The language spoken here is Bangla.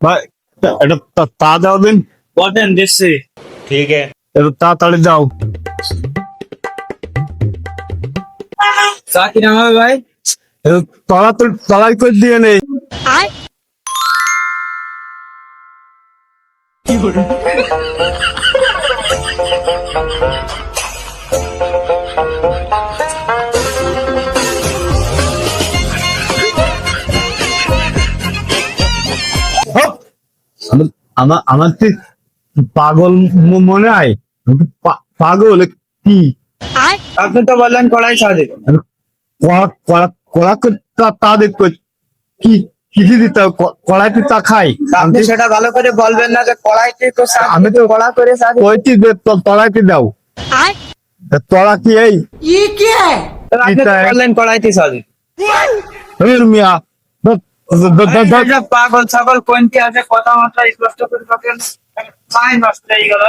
ভাই এটা তা দাও দিন। বলেন দিচ্ছি ঠিক আছে। এটা তাড়াতাড়ি দাও। ভাই। তলা তো করে দিয়ে নেই আমার- আমার আমার ঠিক পাগল মনে হয় তো পাগল কি? আপনি তো বললেন কড়াই দিবেন কড়া কড়া কড়া করে তা- তা দেখো কি কি দিতে হবে? ক- কড়াইতে তা খাই? আপনি সেটা ভালো করে বলবেন না যে কড়াইতে তো আমি তো কড়া করে। কইছি যে ত- তলাইতে দাও। তা তলা কি এই? আপনি তো এটাই- বললেন কড়াইতে দিবেন মিয়া পাগল ছাগল কোনটি আছে? কথা মাত্রা স্পষ্ট করে থাকেন ফাইন নষ্ট হয়ে গেল।